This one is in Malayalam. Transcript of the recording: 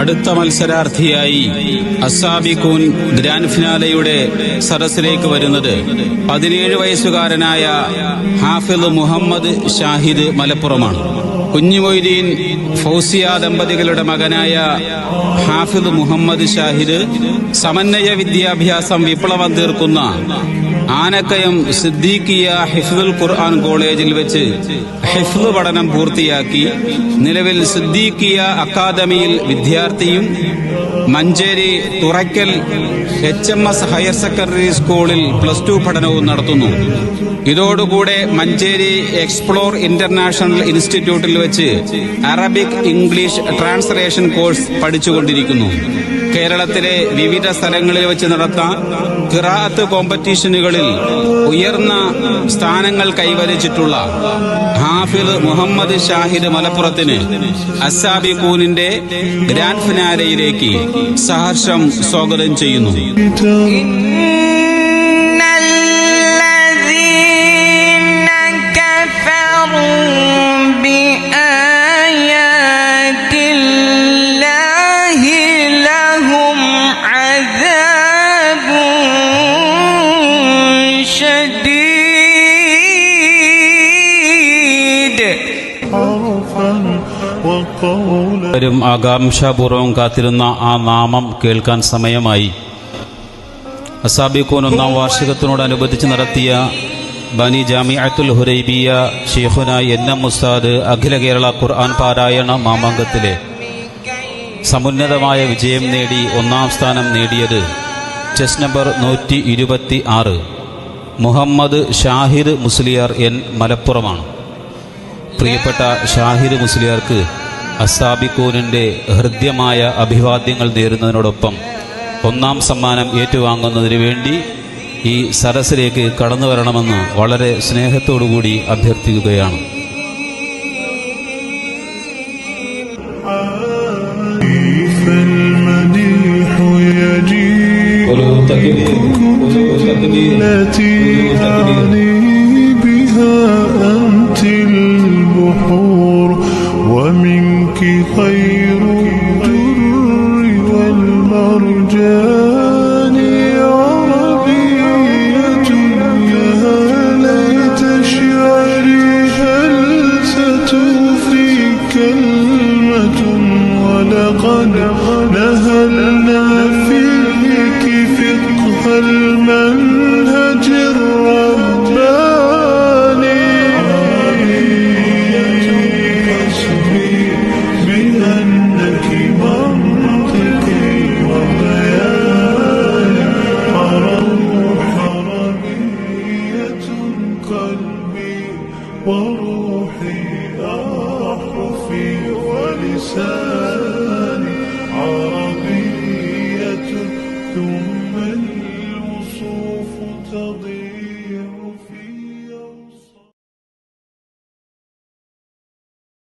അടുത്ത മത്സരാർത്ഥിയായി അസാബിക്കൂൻ ഗ്രാൻഡ് ഫിനാലയുടെ സദസ്സിലേക്ക് വരുന്നത് പതിനേഴ് വയസ്സുകാരനായ ഹാഫിദ് മുഹമ്മദ് ഷാഹിദ് മലപ്പുറമാണ്. കുഞ്ഞുമൊയ്തീൻ ഫൗസിയ ദമ്പതികളുടെ മകനായ ഹാഫിദ് മുഹമ്മദ് ഷാഹിദ് സമന്വയ വിദ്യാഭ്യാസം വിപ്ലവം തീർക്കുന്ന ആനക്കയം സിദ്ദീഖിയ ഹിഫ്ദുൽ ഖുർആൻ കോളേജിൽ വെച്ച് ഹിഫ്ദ് പഠനം പൂർത്തിയാക്കി നിലവിൽ സിദ്ദീഖിയ അക്കാദമിയിൽ വിദ്യാർത്ഥിയും Manjeri Thurakkal H M S higher secondary സ്കൂളിൽ പ്ലസ് ടു പഠനവും നടത്തുന്നു. ഇതോടുകൂടെ മഞ്ചേരി എക്സ്പ്ലോർ ഇന്റർനാഷണൽ ഇൻസ്റ്റിറ്റ്യൂട്ടിൽ വെച്ച് അറബിക് ഇംഗ്ലീഷ് ട്രാൻസ്ലേഷൻ കോഴ്സ് പഠിച്ചുകൊണ്ടിരിക്കുന്നു. കേരളത്തിലെ വിവിധ സ്ഥലങ്ങളിൽ വെച്ച് നടത്താൻ ഖിറാഅത്ത് കോമ്പറ്റീഷനുകളിൽ ഉയർന്ന സ്ഥാനങ്ങൾ കൈവരിച്ചിട്ടുള്ള ഹാഫിദ് മുഹമ്മദ് ഷാഹിദ് മലപ്പുറത്തിന് അസാബി കൂനിന്റെ ഗ്രാൻഡ് ഫിനാലയിലേക്ക് സഹർഷം സ്വാഗതം ചെയ്യുന്നു. വരും ആകാംക്ഷാപൂർവം കാത്തിരുന്ന ആ നാമം കേൾക്കാൻ സമയമായി. അസാബിഖൂൻ ഒന്നാം വാർഷികത്തിനോടനുബന്ധിച്ച് നടത്തിയ ബനി ജാമിഅത്തുൽ ഹുരൈബിയ ഷെയ്ഖുന എൻ എം മുസ്താദ് അഖില കേരള ഖുർആൻ പാരായണ മാമാങ്കത്തിലെ സമുന്നതമായ വിജയം നേടി ഒന്നാം സ്ഥാനം നേടിയത് ചെസ് നമ്പർ നൂറ്റി ഇരുപത്തി ആറ്. മുഹമ്മദ് ഷാഹിദ് മുസ്ലിയാർ എൻ മലപ്പുറമാണ്. പ്രിയപ്പെട്ട ഷാഹിർ മുസ്ലിയാർക്ക് അസാബിക്കൂനിന്റെ ഹൃദ്യമായ അഭിവാദ്യങ്ങൾ നേരുന്നതിനോടൊപ്പം ഒന്നാം സമ്മാനം ഏറ്റുവാങ്ങുന്നതിന് വേണ്ടി ഈ സരസിലേക്ക് കടന്നു വരണമെന്ന് വളരെ സ്നേഹത്തോടുകൂടി അഭ്യർത്ഥിക്കുകയാണ്. ഒരു തകീർ ഒരു തകീർ 你会 وروحي أحرفي ولساني عربية ثم الوصوف تضيء